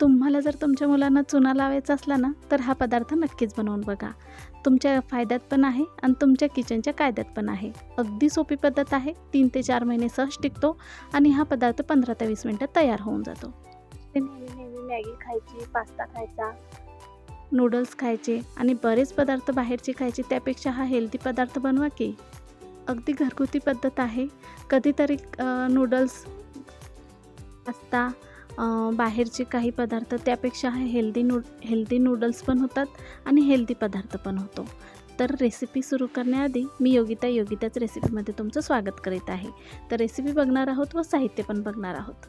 तुम्हाला जर तुमच्या मुलांना चुना लावायचा असला ना तर हा पदार्थ नक्कीच बनवून बघा. तुमच्या फायद्यात पण आहे आणि तुमच्या किचनच्या कायद्यात पण आहे. अगदी सोपी पद्धत आहे तीन ते चार महिने सहज टिकतो आणि हा पदार्थ पंधरा ते वीस मिनटात तयार होऊन जातो. नेहमी नेहमी मॅगी खायची पास्ता खायचा. नूडल्स खायचे आणि बरेच पदार्थ बाहेरचे खायचे त्यापेक्षा हा हेल्दी पदार्थ बनवा की. अगदी घरगुती पद्धत आहे. कधीतरी नूडल्स पास्ता बाहेरचे काही पदार्थ त्यापेक्षा हा हेल्दी नू हेल्दी नूडल्स पण होतात आणि हेल्दी पदार्थ पण होतो. तर रेसिपी सुरू करण्याआधी मी योगिता योगिताच रेसिपीमध्ये तुमचं स्वागत करीत आहे. तर रेसिपी बघणार आहोत व साहित्य पण बघणार आहोत.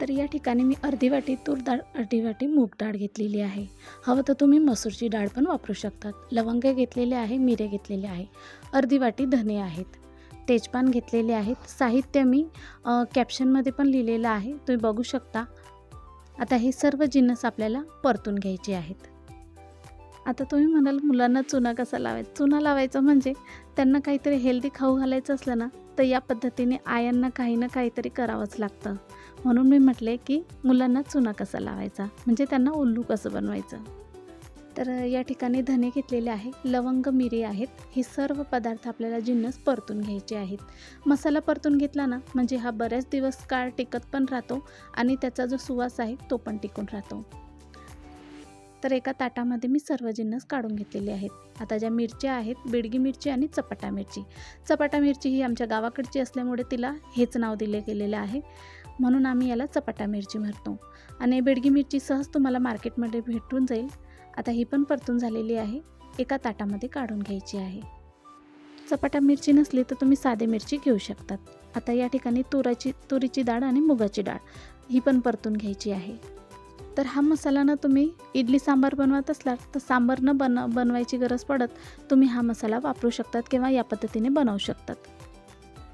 तर या ठिकाणी मी अर्धी वाटी तूर डाळ अर्धी वाटी मूग डाळ घेतलेली आहे. हवं तर तुम्ही मसूरची डाळ पण वापरू शकतात. लवंगे घेतलेले आहे मिरे घेतलेले आहे. अर्धी वाटी धने आहेत. तेजपान घेतलेले आहेत. साहित्य मी कॅप्शनमध्ये पण लिहिलेलं आहे. तुम्ही बघू शकता. आता हे सर्व जिन्नस आपल्याला परतून घ्यायचे आहेत. आता तुम्ही म्हणाल मुलांना चुना कसा लावायचा? चुना लावायचा म्हणजे त्यांना काहीतरी हेल्दी खाऊ घालायचं असलं ना तर या पद्धतीने आयांना काही ना काहीतरी करावंच लागतं. म्हणून मी म्हटले की मुलांना चुना कसा लावायचा? म्हणजे त्यांना उल्लू कसं बनवायचं? तर या ठिकाणी धने घेतलेले आहे लवंग मिरी आहेत. हे सर्व पदार्थ आपल्याला जिन्नस परतून घ्यायचे आहेत. मसाला परतून घेतला ना म्हणजे हा बऱ्याच दिवस काळ टिकत पण राहतो आणि त्याचा जो सुवास आहे तो पण टिकून राहतो. तर एका ताटामध्ये मी सर्व जिन्नस काढून घेतलेले आहेत. आता ज्या मिरच्या आहेत बिडगी मिरची आणि चपाटा मिरची. चपाटा मिरची ही आमच्या गावाकडची असल्यामुळे तिला हेच नाव दिले गेलेलं आहे. म्हणून आम्ही याला चपाटा मिरची म्हणतो. आणि बिडगी मिरची सहज तुम्हाला मार्केटमध्ये भेटून जाईल. आता ही पण परतून झालेली आहे. एका ताटामध्ये काढून घ्यायची आहे. चपाटा मिरची नसली तर तुम्ही साधे मिरची घेऊ शकतात. आता या ठिकाणी तुराची तुरीची डाळ आणि मुगाची डाळ ही पण परतून घ्यायची आहे. तर हा मसाला ना तुम्ही इडली सांबार बनवत असलात तर सांबार न बन बनवायची गरज पडत तुम्ही हा मसाला वापरू शकतात किंवा या पद्धतीने बनवू शकतात.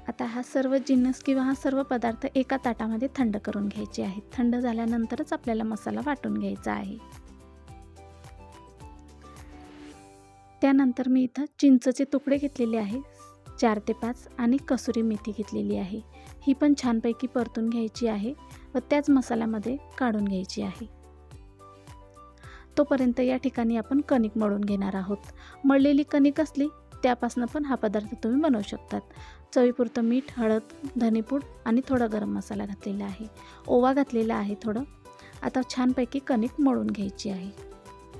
आता हा सर्व जिन्नस किंवा हा सर्व पदार्थ एका ताटामध्ये थंड करून घ्यायचे आहेत. थंड झाल्यानंतरच आपल्याला मसाला वाटून घ्यायचा आहे. त्यानंतर मी इथं चिंचचे तुकडे घेतलेले आहे चार ते पाच आणि कसुरी मेथी घेतलेली आहे. ही पण छानपैकी परतून घ्यायची आहे व त्याच मसाल्यामध्ये काढून घ्यायची आहे. तोपर्यंत या ठिकाणी आपण कणिक मळून घेणार आहोत. मळलेली कणिक असली त्यापासून पण हा पदार्थ तुम्ही बनवू शकतात. चवीपुरतं मीठ हळद धनेपूड आणि थोडा गरम मसाला घातलेला आहे. ओवा घातलेला आहे थोडं. आता छानपैकी कणिक मळून घ्यायची आहे.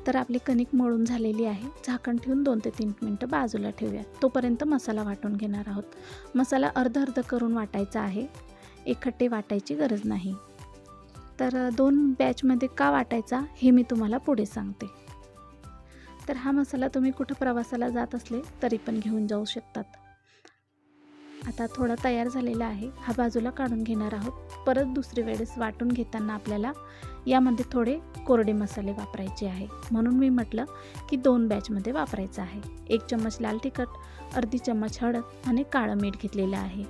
तर आपली कणिक मळून झालेली आहे. झाकण ठेवून दोन ते तीन मिनटं बाजूला ठेवूया तोपर्यंत मसाला वाटून घेणार आहोत. मसाला अर्ध अर्ध करून वाटायचा आहे. एकखट्टे वाटायची गरज नाही. तर दोन बॅचमध्ये का वाटायचा हे मी तुम्हाला पुढे सांगते. तर हा मसाला तुम्ही कुठं प्रवासाला जात असले तरी पण घेऊन जाऊ शकतात. आता थोडा तयार झालेला आहे. हा बाजूला काढून घेणार आहोत. परत दुसरी वेळेस वाटून घेताना आपल्याला यामध्ये थोडे कोरडे मसाले वापरायचे आहे. म्हणून मी म्हटलं की दोन बॅचमध्ये वापरायचं आहे. एक चम्मच लाल तिखट अर्धी चम्मच हळद आणि काळं मीठ घेतलेलं आहे.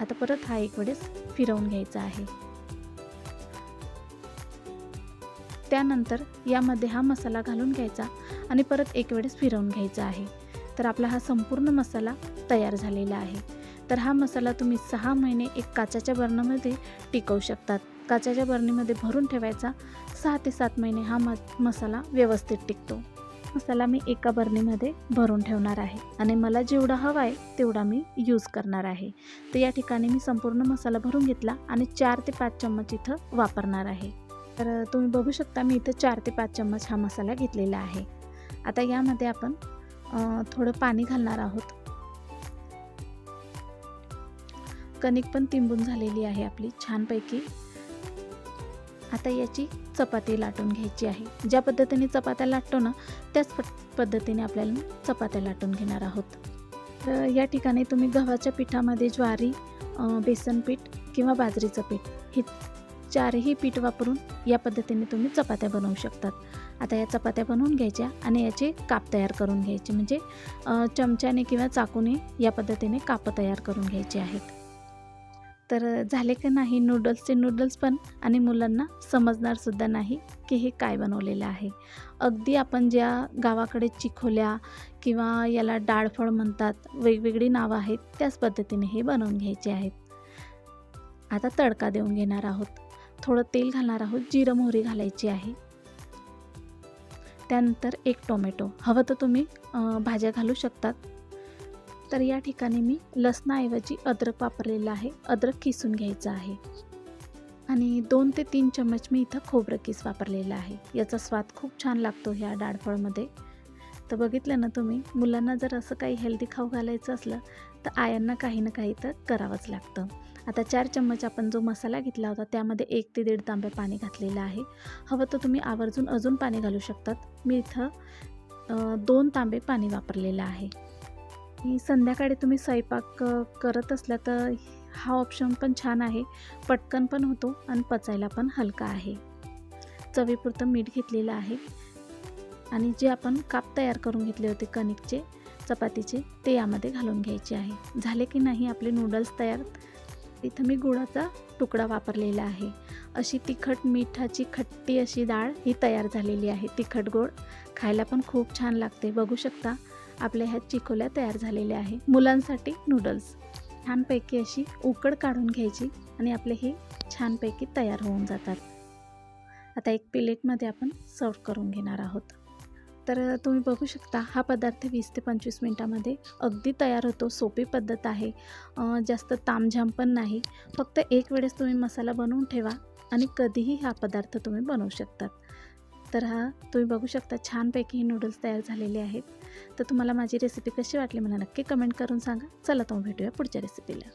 आता परत हा एक वेळेस फिरवून घ्यायचा आहे. त्यानंतर यामध्ये हा मसाला घालून घ्यायचा आणि परत एक वेळेस फिरवून घ्यायचा आहे. तर आपला हा संपूर्ण मसाला तयार झालेला आहे. तर हा मसाला तुम्ही सहा महिने एक काचाच्या बर्नामध्ये टिकवू शकतात. काचाच्या बरणीमध्ये भरून ठेवायचा सहा ते सात महिने हा म मसाला व्यवस्थित टिकतो. मसाला मी एका बरणीमध्ये भरून ठेवणार आहे आणि मला जेवढा हवा आहे तेवढा मी यूज करणार आहे. तर या ठिकाणी मी संपूर्ण मसाला भरून घेतला आणि चार ते पाच चम्मच इथं वापरणार आहे. तर तुम्ही बघू शकता मी इथं चार ते पाच चम्मच हा मसाला घेतलेला आहे. आता यामध्ये आपण थोडं पाणी घालणार आहोत. कणिक पण तिंबून झालेली आहे आपली छानपैकी. आता याची चपाती लाटून घ्यायची आहे. ज्या पद्धतीने चपात्या लाटतो ना त्याच प- पद्धतीने आपल्याला चपात्या लाटून घेणार आहोत. तर या ठिकाणी तुम्ही गव्हाच्या पिठामध्ये ज्वारी बेसन पीठ किंवा बाजरीचं पीठ हे चारही पीठ वापरून या पद्धतीने तुम्ही चपात्या बनवू शकतात. आता या चपात्या बनवून घ्यायच्या आणि याचे काप तयार करून घ्यायचे. म्हणजे चमच्याने किंवा चाकूने या पद्धतीने काप तयार करून घ्यायचे आहेत. तर झाले का नाही नूडल्सचे नूडल्स पण? आणि मुलांना समजणारसुद्धा नाही की हे काय बनवलेलं आहे. अगदी आपण ज्या गावाकडे चिखोल्या किंवा याला डाळफळ म्हणतात वेगवेगळी नावं आहेत त्याच पद्धतीने हे बनवून घ्यायचे आहेत. आता तडका देऊन घेणार आहोत. थोडं तेल घालणार आहोत जिरं मोहरी घालायची आहे. त्यानंतर एक टोमॅटो. हवं तर तुम्ही भाज्या घालू शकतात. तर या ठिकाणी मी लसणाऐवजी अद्रक वापरलेलं आहे. अद्रक किसून घ्यायचं आहे. आणि दोन ते तीन चम्मच मी इथं खोबरं किस वापरलेलं आहे. याचा स्वाद खूप छान लागतो ह्या डाळफळमध्ये. तर बघितलं ना तुम्ही मुलांना जर असं काही हेल्दी खाऊ घालायचं असलं तर आयांना काही ना काही तर करावंच लागतं. आता चार चम्मच आपण जो मसाला घेतला होता त्यामध्ये एक ते दीड तांबे पाणी घातलेलं आहे. हवं तर तुम्ही आवर्जून अजून पाणी घालू शकतात. मी इथं दोन तांबे पाणी वापरलेलं आहे. संध्याकाळी तुम्ही स्वयंपाक करत असला तर हा ऑप्शन पण छान आहे. पटकन पण होतो आणि पचायला पण हलका आहे. चवीपुरतं मीठ घेतलेलं आहे. आणि जे आपण काप तयार करून घेतले होते कणिकचे चपातीचे ते यामध्ये घालून घ्यायचे आहे. झाले की नाही आपले नूडल्स तयार? इथं मी गुळाचा तुकडा वापरलेला आहे. अशी तिखट मिठाची खट्टी अशी डाळ ही तयार झालेली आहे. तिखट गोड खायला पण खूप छान लागते. बघू शकता आपल्या ह्या चिकोल्या तयार झालेल्या आहे. मुलांसाठी नूडल्स छानपैकी अशी उकड काढून घ्यायची आणि आपले हे छानपैकी तयार होऊन जातात. आता एक प्लेटमध्ये आपण सर्व करून घेणार आहोत. तर तुम्ही बघू शकता हा पदार्थ वीस ते पंचवीस मिनटामध्ये अगदी तयार होतो सोपी पद्धत आहे. जास्त तामझाम पण नाही. फक्त एक वेळेस तुम्ही मसाला बनवून ठेवा आणि कधीही हा पदार्थ तुम्ही बनवू शकतात तर हा तुम्ही बघू शकता छानपैकी हे नूडल्स तयार झालेले आहेत. तर तुम्हाला माझी रेसिपी कशी वाटली मला नक्की कमेंट करून सांगा. चला तुम्ही भेटूया पुढच्या रेसिपीला